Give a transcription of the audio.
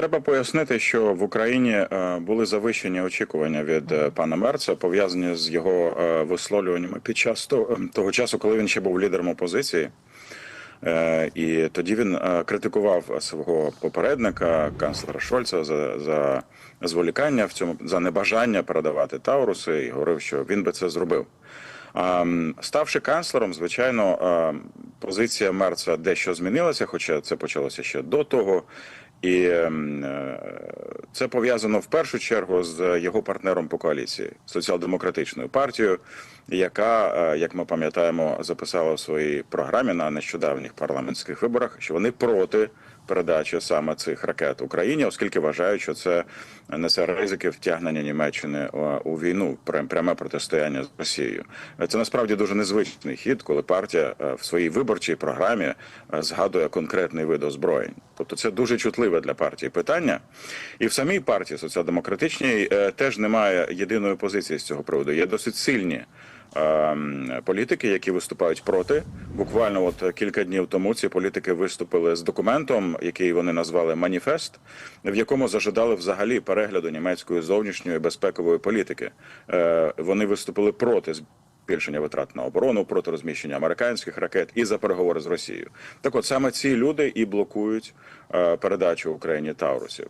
треба пояснити, що в Україні е, були завищені очікування від е, пана Мерца, пов'язані з його е, висловлюваннями під час того, того часу, коли він ще був лідером опозиції. І тоді він критикував свого попередника, канцлера Шольца, за, за зволікання в цьому за небажання передавати Тауруси, і говорив, що він би це зробив. Ставши канцлером, звичайно, а, позиція Мерца дещо змінилася, хоча це почалося ще до того. І ем, е, це пов'язано в першу чергу з його партнером по коаліції соціал-демократичною партією, яка, е, як ми пам'ятаємо, записала в своїй програмі на нещодавніх парламентських виборах, що вони проти передачі саме цих ракет Україні, оскільки вважають, що це несе ризики втягнення Німеччини е, у війну, прям- пряме протистояння з Росією. Це насправді дуже незвичний хід, коли партія е, в своїй виборчій програмі е, згадує конкретний вид озброєнь. Тобто це дуже чутливе для партії питання. І в самій партії соціал-демократичній теж немає єдиної позиції з цього приводу. Є досить сильні. Ем, Політики, які виступають проти, буквально от кілька днів тому ці політики виступили з документом, який вони назвали маніфест, в якому зажадали взагалі перегляду німецької зовнішньої безпекової політики. Е, Вони виступили проти збільшення витрат на оборону, проти розміщення американських ракет і за переговори з Росією. Так, от саме ці люди і блокують е, передачу Україні Таурусів.